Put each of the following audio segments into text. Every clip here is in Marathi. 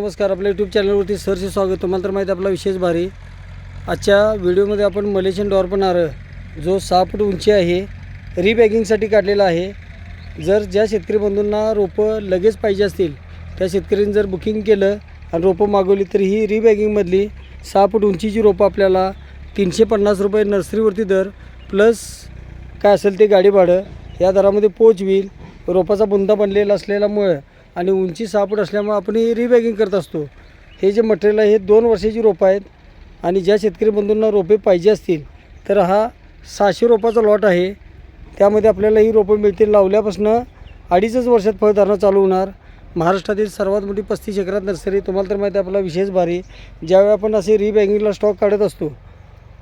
नमस्कार आपल्या यूट्यूब चॅनलवरती सरचे स्वागत. तुम्हाला तर माहिती आपला विशेष भारी. आजच्या व्हिडिओमध्ये आपण मलेशियन डॉर्पन नारळ जो सहा फूट उंची आहे रिबॅगिंगसाठी काढलेला आहे. जर ज्या शेतकरी बंधूंना रोपं लगेच पाहिजे असतील त्या शेतकऱ्यांनी जर बुकिंग केलं आणि रोपं मागवली तर ही रिबॅगिंगमधली सहा फूट उंचीची रोपं आपल्याला तीनशे पन्नास रुपये नर्सरीवरती दर प्लस काय असेल ते गाडी भाडं या दरामध्ये पोच होईल रोपाचा बुंदा बनलेला असलेल्यामुळं आणि उंची सहा फूट असल्यामुळे आपण रिबॅगिंग करत असतो. हे जे मटेरियल आहे हे दोन वर्षाची रोपं आहेत आणि ज्या शेतकरी बंधूंना रोपे पाहिजे असतील तर हा सहाशे रोपाचा लॉट आहे. त्यामध्ये आपल्याला ही रोपं मिळतील. लावल्यापासून अडीचच वर्षात फळधारणा चालू होणार. महाराष्ट्रातील सर्वात मोठी पस्तीस एकरात नर्सरी तुम्हाला तर माहिती आहे आपला विशेष भारी. ज्यावेळी आपण असे रिबॅगिंगला स्टॉक काढत असतो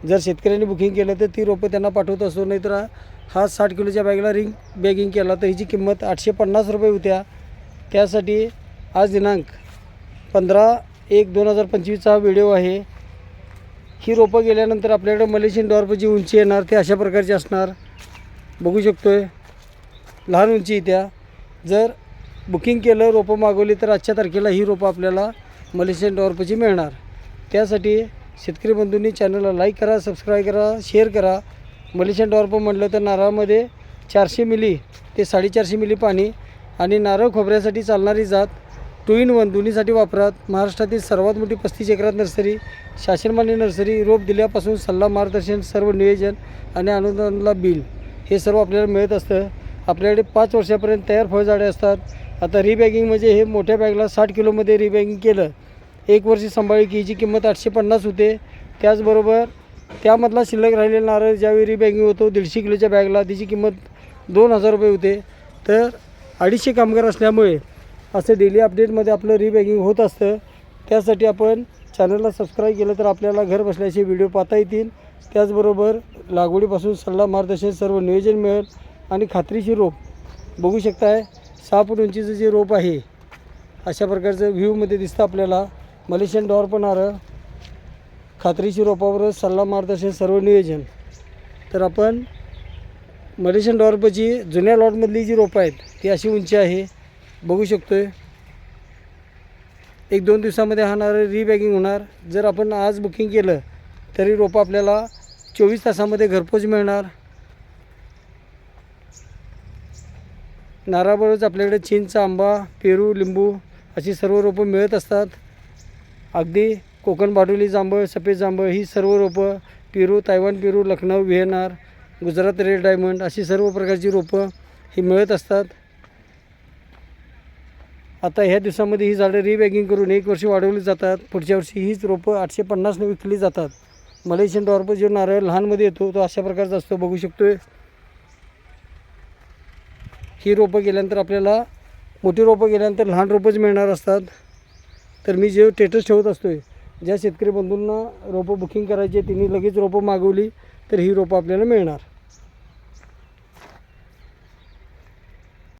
जर शेतकऱ्यांनी बुकिंग केलं तर ती रोपं त्यांना पाठवत असतो. नाहीतर हा- हा साठ किलोच्या बॅगला रिंग बॅगिंग केला तर हिची किंमत आठशे पन्नास रुपये होत्या. त्यासाठी आज दिनांक पंधरा एक दोन हजार पंचवीसचा हा व्हिडिओ आहे. ही रोपं गेल्यानंतर आपल्याकडे मलेशियन डॉर्पची उंची येणार ते अशा प्रकारची असणार. बघू शकतो आहे लहान उंची त्या. जर बुकिंग केलं रोपं मागवली तर आजच्या तारखेला ही रोपं आपल्याला मलेशियन डॉर्पची मिळणार. त्यासाठी शेतकरी बंधूंनी चॅनलला लाईक करा सबस्क्राईब करा शेअर करा. मलेशियन डॉर्प म्हटलं तर नारळामध्ये चारशे मिली ते साडेचारशे मिली पाणी आणि नारळ खोबऱ्यासाठी चालणारी जात टू इन वन दोन्हीसाठी वापरात. महाराष्ट्रातील सर्वात मोठी पस्तीस एकरात नर्सरी शासनमान्य नर्सरी रोप दिल्यापासून सल्ला मार्गदर्शन सर्व नियोजन आणि अनुदानला बिल हे सर्व आपल्याला मिळत असतं. आपल्याकडे पाच वर्षापर्यंत तयार फळझाडे असतात. आता रिबॅगिंग म्हणजे हे मोठ्या बॅगला साठ किलोमध्ये रिबॅगिंग केलं. एक वर्ष सांभाळली की हिची किंमत आठशे पन्नास होते. त्याचबरोबर त्यामधला शिल्लक राहिलेला नारळ ज्यावेळी रिबॅगिंग होतो दीडशे किलोच्या बॅगला तिची किंमत दोन हजार रुपये होते. तर अडीचशे कामगार असल्यामुळे असं डेली अपडेटमध्ये आपलं रिबॅगिंग होत असतं. त्यासाठी आपण चॅनलला सबस्क्राईब केलं तर आपल्याला घर बसल्याचे व्हिडिओ पाहता येतील. त्याचबरोबर लागवडीपासून सल्ला मार्गदर्शन सर्व नियोजन मिळेल. आणि खात्रीची रोप बघू शकताय सहा फूट उंचीचं जे रोप आहे अशा प्रकारचं व्ह्यूमध्ये दिसतं आपल्याला. मलेशियन डॉर पण नारळ खात्रीची रोपावर सल्ला मार्गदर्शन सर्व नियोजन. तर आपण मलेशियन डॉर्बची जुन्या लॉटमधली जी रोपं आहेत ती अशी उंची आहे. बघू शकतो आहे एक दोन दिवसामध्ये राहणारं रिबॅगिंग होणार. जर आपण आज बुकिंग केलं तरी रोपं आपल्याला चोवीस तासामध्ये घरपोच मिळणार. नारळाबरोबरच आपल्याकडे चिंच आंबा पेरू लिंबू अशी सर्व रोपं मिळत असतात. अगदी कोकण बाडोली जांभळ सफेद जांभळ ही सर्व रोपं पेरू तायवान पेरू लखनौ व्हिएनार गुजरात रेड डायमंड अशी सर्व प्रकारची रोपं ही मिळत असतात. आता ह्या दिवसामध्ये ही झाडं रिबॅगिंग करून एक वर्ष वाढवली जातात. पुढच्या वर्षी हीच रोपं आठशे पन्नासने विकली जातात. मलेशियन डॉर्प जो नारळ लहानमध्ये येतो तो अशा प्रकारचा असतो. बघू शकतोय. ही रोपं गेल्यानंतर आपल्याला मोठी रोपं गेल्यानंतर लहान रोपंच मिळणार असतात. तर मी जे स्टेटस ठेवत असतो आहे ज्या शेतकरी बंधूंना रोपं बुकिंग करायची आहे, त्यांनी लगेच रोपं मागवली तर ही रोपं आपल्याला मिळणार.